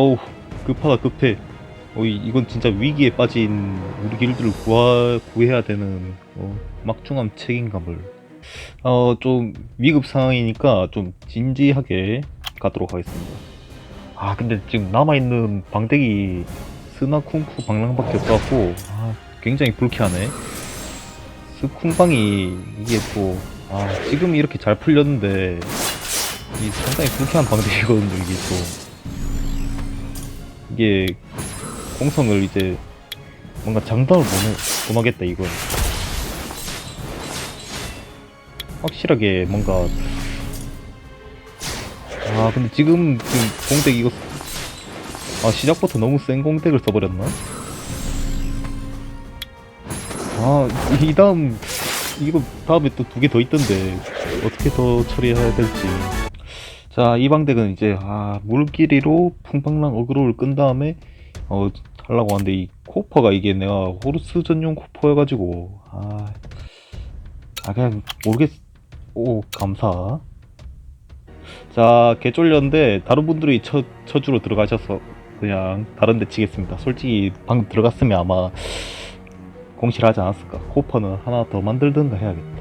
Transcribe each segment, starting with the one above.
어우 급하다 급해. 어, 이- 이건 진짜 위기에 빠진 우리 길드를 구하, 구해야 되는 어, 막중한 책임감을. 어 좀 위급 상황이니까 좀 진지하게 가도록 하겠습니다. 아 근데 지금 남아있는 방대기 스나쿵쿠 방랑밖에 없어갖고 아, 굉장히 불쾌하네. 스쿵방이 이게 또 아, 지금 이렇게 잘 풀렸는데 이 상당히 불쾌한 방대기거든요 이게 또 이게 공성을 이제 뭔가 장담을 못, 못 하겠다 이건. 확실하게 뭔가. 아 근데 지금 지금 공덱 이거 아 시작부터 너무 센 공덱을 써버렸나? 아 이 다음 이거 다음에 또 두 개 더 있던데 어떻게 더 처리해야 될지 자 이 방덱은 이제 아 물길이로 풍방랑 어그로를 끈 다음에 어 하려고 하는데 이 코퍼가 이게 내가 호르스 전용 코퍼여 가지고 아, 아 그냥 모르겠 오 감사. 자 개쫄렸는데 다른 분들이 쳐, 쳐주로 들어가셔서 그냥 다른 데 치겠습니다. 솔직히 방금 들어갔으면 아마 공실하지 않았을까. 코퍼는 하나 더 만들든가 해야겠다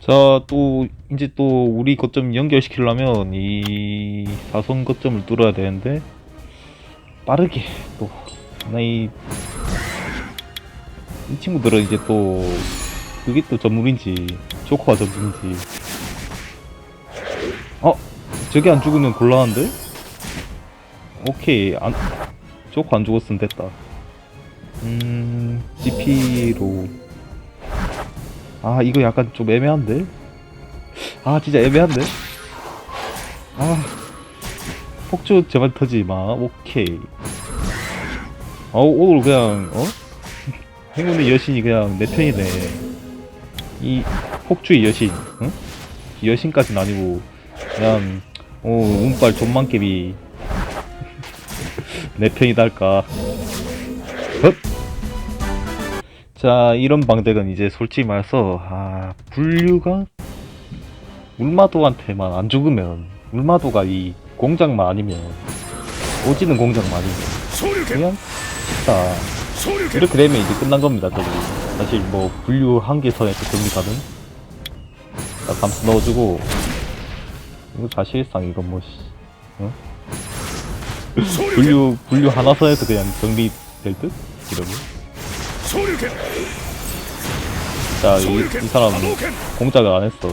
자 또 이제 또 우리 거점 연결시키려면 이 사선 거점을 뚫어야 되는데 빠르게 또 나이 이 친구들은 이제 또 그게 또 전문인지 조커가 전문인지. 어? 저게 안 죽으면 곤란한데? 오케이. 안 조커 안 죽었으면 됐다. 음 GP로 아 이거 약간 좀 애매한데? 아 진짜 애매한데? 아 폭주 제발 터지지 마. 오케이. 어 오늘 그냥 어? 행운의 여신이 그냥 내 편이네. 이 폭주의 여신 응? 여신까지는 아니고 그냥 어 운빨 존만개비. 내 헛! 자 이런 방덱은 이제 솔직히 말해서 아 분류가 물마도한테만 안 죽으면 물마도가 이 공장만 아니면 오지는 공장만 아니면 그냥 자 이렇게 되면 이제 끝난 겁니다 저기. 사실 뭐 분류 한개 선에서 정리가는 자 감수 넣어주고 이거 사실상 이건 뭐 씨, 어? 분류 분류 하나 선에서 그냥 정리될 듯? 이러면 자 이 이 사람 공작을 안 했어.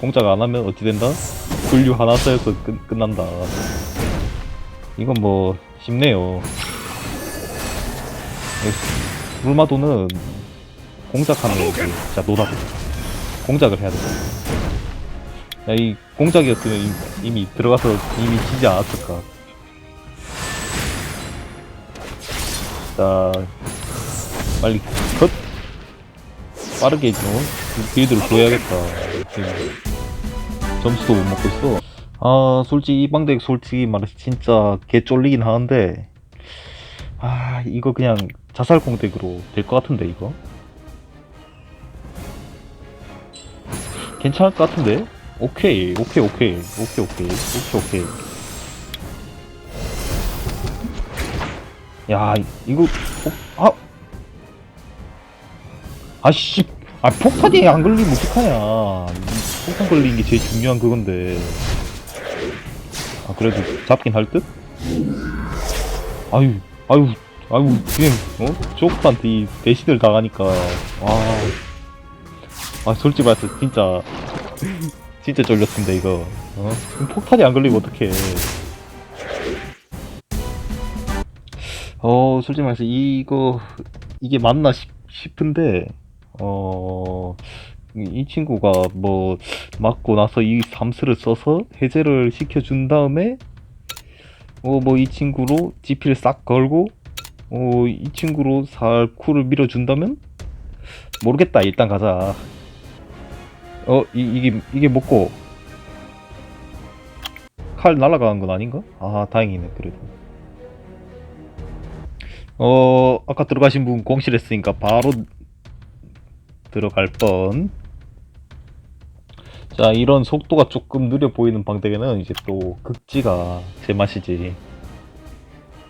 공작 안 하면 어찌 된다? 분류 하나 선에서 끝, 끝난다. 이건 뭐 쉽네요. 물마도는 공작하면 이제 진짜 노답. 공작을 해야 돼. 야, 이 공작이었으면 이- 이미 들어가서 이미 지지 않았을까. 자, 빨리 컷! 빠르게 좀 빌드를. 지금 점수도 못 먹고 있어. 아, 솔직히 이 방덱 솔직히 말해서 진짜 개 쫄리긴 하는데, 아, 이거 그냥 자살 공덱으로 될 것 같은데, 이거? 괜찮을 것 같은데? 오케이, 오케이, 오케이, 오케이, 오케이, 오케이, 오케이. 야, 이거, 어, 아! 아씨, 아, 폭탄이 안 걸리면 어떡하냐. 폭탄 걸리는 게 제일 중요한 그건데. 아, 그래도 잡긴 할 듯? 아유, 아유, 아유, 그냥, 어? 조커한테 이 대신을 당하니까, 와. 아, 솔직히 말해서 진짜, 진짜 쫄렸습니다, 이거. 어? 폭탄이 안 걸리면 어떡해. 어, 솔직히 말해서 이거, 이게 맞나 싶, 싶은데, 어, 이- 이 친구가 뭐, 맞고 나서 이 삼스를 써서 해제를 시켜준 다음에, 어, 뭐, 이 친구로 GP를 싹 걸고, 어, 이 친구로 살 쿨을 밀어준다면? 모르겠다. 일단 가자. 어, 이, 이게, 이게 뭐고? 칼 날아가는 건 아닌가? 아, 다행이네, 그래도. 어, 아까 들어가신 분 공실했으니까 바로 들어갈 뻔. 자, 이런 속도가 조금 느려 보이는 방대에는 이제 또 극지가 제 맛이지.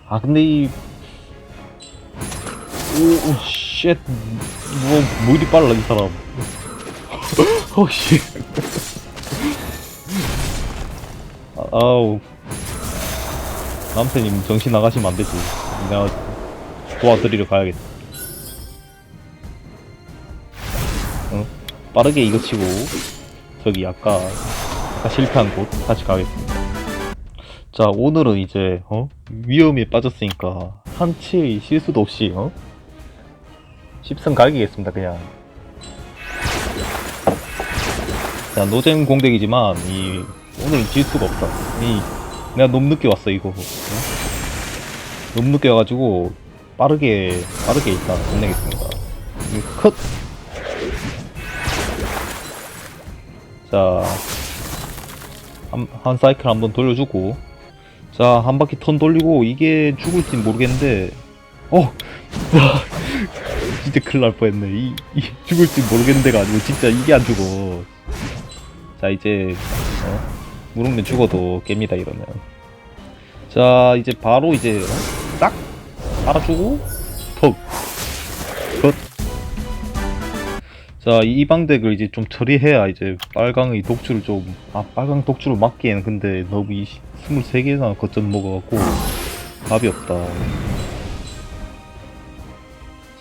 아 근데 이 오 오 쉣. 뭐, 뭐 이리 빨라 이 사람. 어 씨. 아, 아우. 남편님 정신 나가시면 안 되지. 내가 도와드리러 가야겠다. 빠르게 이거 치고 저기 아까 아까 실패한 곳 다시 가겠습니다. 자 오늘은 이제 어 위험에 빠졌으니까 한치 실수도 없이 어 10승 갈기겠습니다 그냥. 자 노잼 공백이지만 이 오늘은 질 수가 없다. 이 내가 너무 늦게 왔어 이거. 어? 너무 늦게 와가지고 빠르게 빠르게 일단 끝내겠습니다. 이 컷. 자, 한, 한 사이클 한번 돌려주고, 자, 한 바퀴 턴 돌리고, 이게 죽을지 모르겠는데, 어! 와, 진짜 큰일 날 뻔했네. 이, 이 죽을지 모르겠는데가 아니고, 진짜 이게 안 죽어. 자, 이제, 어, 무릎면 죽어도 깹니다, 이러면. 자, 이제 바로 이제, 어? 딱! 알아주고, 턱! 컷! 자, 이 방덱을 이제 좀 처리해야 이제 빨강의 독주를 좀, 아, 빨강 독주를 막기에는 근데 너무 이 23개나 거점 먹어갖고 답이 없다.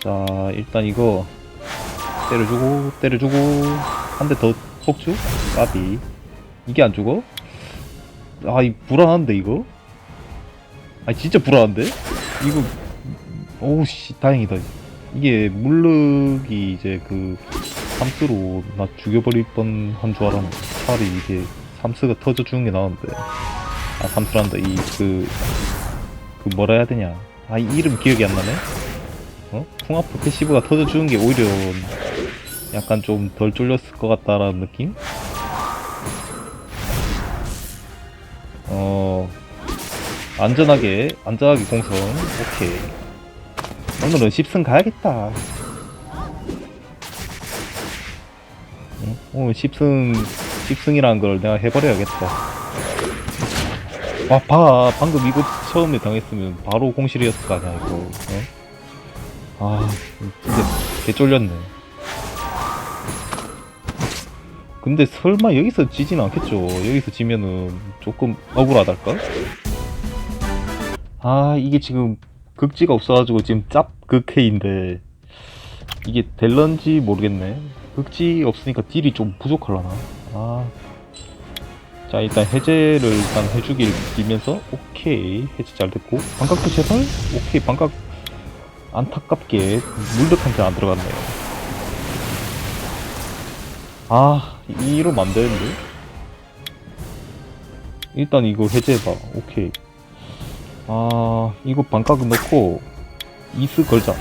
자, 일단 이거 때려주고, 때려주고, 한 대 더 폭주? 까비. 이게 안 죽어? 아, 이 불안한데, 이거? 아, 진짜 불안한데? 이거, 오우, 씨, 다행이다. 이게 물르기 이제 그 삼스로 나 죽여버릴 뻔 한 줄 알았는데 차라리 이게 삼스가 터져 주는 게 나은데. 아 삼스란다. 이 그 그 뭐라 해야 되냐. 아 이 이름 기억이 안 나네? 어? 풍아프 패시브가 터져 주는 게 오히려 약간 좀 덜 쫄렸을 것 같다라는 느낌? 어 안전하게 안전하게 공성. 오케이. 오늘은 10승 가야겠다. 응? 오늘 10승, 10승이라는 걸 내가 해버려야겠다. 와, 봐. 방금 이거 처음에 당했으면 바로 공실이었을 거 아니야, 이거. 어? 아, 진짜 개 쫄렸네. 근데 설마 여기서 지진 않겠죠? 여기서 지면은 조금 억울하달까? 아, 이게 지금 극지가 없어가지고 지금 짭 극회인데 이게 될런지 모르겠네. 극지 없으니까 딜이 좀 부족할라나. 아. 자 일단 해제를 일단 해주길 빌면서 오케이 해제 잘 됐고 반각도 제발 오케이 반각 안타깝게 물득한테 안 들어갔네요. 아 이러면 안 되는데. 일단 이거 해제해봐. 오케이. 아 이거 반값 넣고 이스 걸자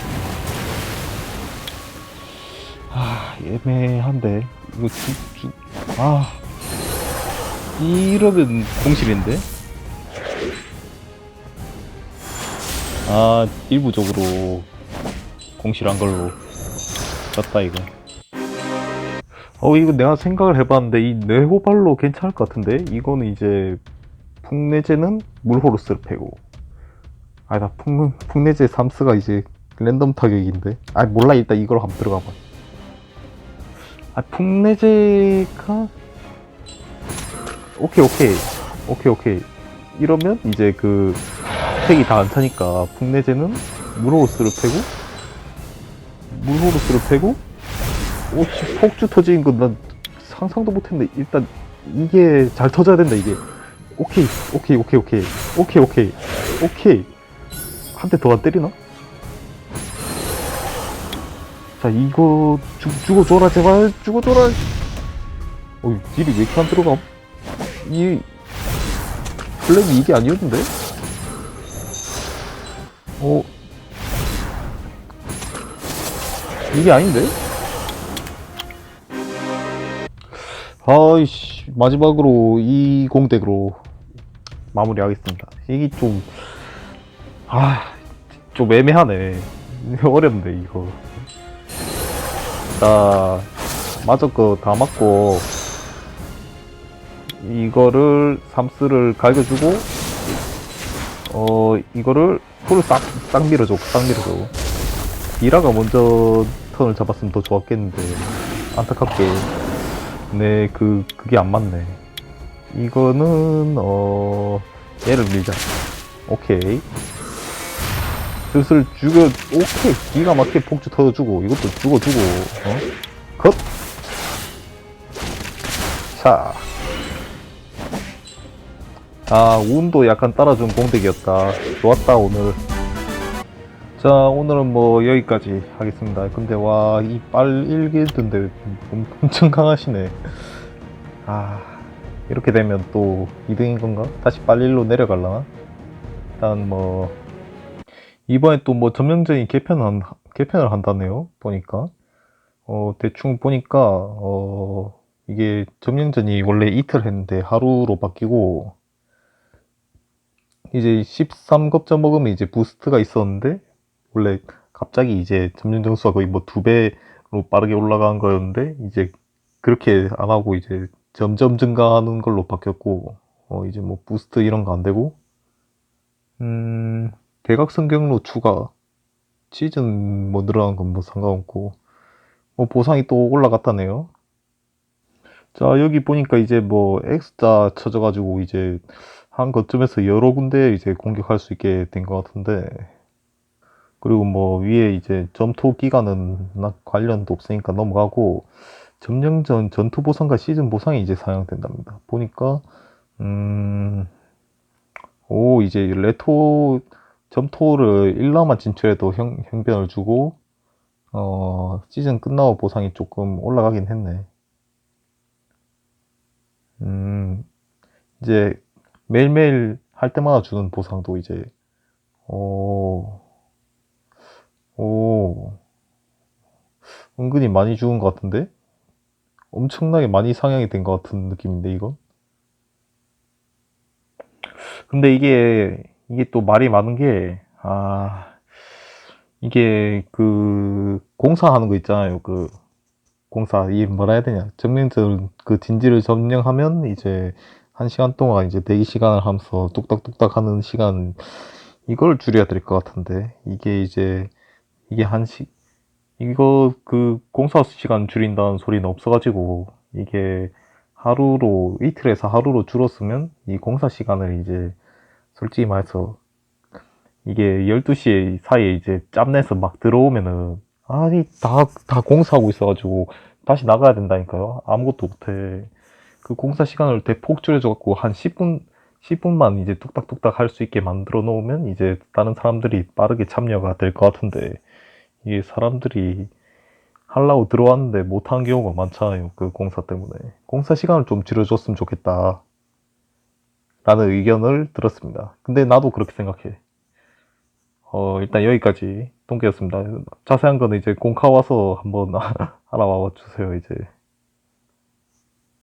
아 애매한데. 이거 쭉쭉아. 이러면 공실인데? 아 일부적으로 공실한 걸로 졌다 이거. 어 이거 내가 생각을 해봤는데 이 네호발로 괜찮을 것 같은데? 이거는 이제 풍내제는 물호루스를 패고. 아니다 풍, 풍내제 삼스가 이제 랜덤 타격인데? 아 몰라 일단 이걸 한번 들어가봐 아 풍내제가 오케이 오케이. 오케이 오케이. 이러면 이제 그 스택이 다 안 차니까 풍내제는 물호루스를 패고 물호루스를 패고 오씨 폭주 터지는 건 난 상상도 못했는데 일단 이게 잘 터져야 된다 이게. 오케이 오케이 오케이 오케이. 오케이 오케이. 오케이. 한 대 더 안 때리나? 자 이거 죽, 죽어줘라 제발 죽어줘라 어이 딜이 왜 이렇게 안 들어감? 이 플래그 이게 아니었는데? 어 이게 아닌데? 아이씨 마지막으로 이 공덱으로 마무리하겠습니다 이게 좀 아, 좀 애매하네. 어렵네, 이거. 자, 맞을 거 다 맞고, 이거를, 삼스를 갈겨주고, 어 이거를 풀을 싹, 싹 밀어줘 싹 밀어줘. 이라가 먼저 턴을 잡았으면 더 좋았겠는데 안타깝게. 네 그 그게 안 맞네. 이거는 어 얘를 밀자. 오케이 슬슬 죽여 오케이 기가 막히게 폭주 터져주고 이것도 죽어주고 어? 컷! 자. 아, 운도 약간 따라준 공백이었다. 좋았다, 오늘. 자, 오늘은 뭐 여기까지 하겠습니다. 근데 와, 이 빨일기던데 엄청 강하시네. 아, 이렇게 되면 또 2등인 건가? 다시 빨일로 내려갈라나? 일단 뭐, 이번에 또뭐 점령전이 개편한, 개편을 한다네요. 보니까. 어, 대충 보니까, 어, 이게 점령전이 원래 이틀 했는데 하루로 바뀌고, 이제 13급점 먹으면 이제 부스트가 있었는데, 원래 갑자기 이제 점령 점수가 거의 뭐 두 배로 빠르게 올라간 거였는데, 이제 그렇게 안 하고 이제 점점 증가하는 걸로 바뀌었고, 어, 이제 뭐 부스트 이런 거 안 되고, 음, 대각선 경로 추가, 시즌 뭐 늘어난 건 뭐 상관없고, 뭐 보상이 또 올라갔다네요. 자, 여기 보니까 이제 뭐 X자 쳐져가지고 이제 한 거점에서 여러 군데 이제 공격할 수 있게 된 것 같은데, 그리고 뭐 위에 이제 점토 기간은 나 관련도 없으니까 넘어가고, 점령전 전투 보상과 시즌 보상이 이제 사용된답니다. 보니까, 음, 오, 이제 레토 점토를 1라만 진출해도 형, 형변을 주고, 어, 시즌 끝나고 보상이 조금 올라가긴 했네. 음, 이제 매일매일 할 때마다 주는 보상도 이제, 오, 오, 은근히 많이 주는 것 같은데? 엄청나게 많이 상향이 된 것 같은 느낌인데, 이거? 근데 이게, 이게 또 말이 많은 게, 아, 이게 그, 공사하는 거 있잖아요. 그, 공사, 이 뭐라 해야 되냐. 점령전, 그 진지를 점령하면 이제 한 시간 동안 이제 대기 시간을 하면서 뚝딱뚝딱 하는 시간, 이걸 줄여야 될 것 같은데. 이게 이제, 이게 한 시, 이거 그 공사 시간 줄인다는 소리는 없어가지고, 이게 하루로, 이틀에서 하루로 줄었으면 이 공사 시간을 이제 솔직히 말해서 이게 12시 사이에 이제 짬내서 막 들어오면은 아니 다, 다 공사하고 있어가지고 다시 나가야 된다니까요. 아무것도 못해. 그 공사 시간을 대폭 줄여줘갖고 한 10분 10분만 이제 뚝딱뚝딱 할 수 있게 만들어 놓으면 이제 다른 사람들이 빠르게 참여가 될 것 같은데 이게 사람들이 하려고 들어왔는데 못한 경우가 많잖아요 그 공사 때문에. 공사 시간을 좀 줄여줬으면 좋겠다 라는 의견을 들었습니다 근데 나도 그렇게 생각해 어, 일단 여기까지 통계였습니다. 자세한 거는 이제 공카 와서 한번 알아와 주세요, 이제.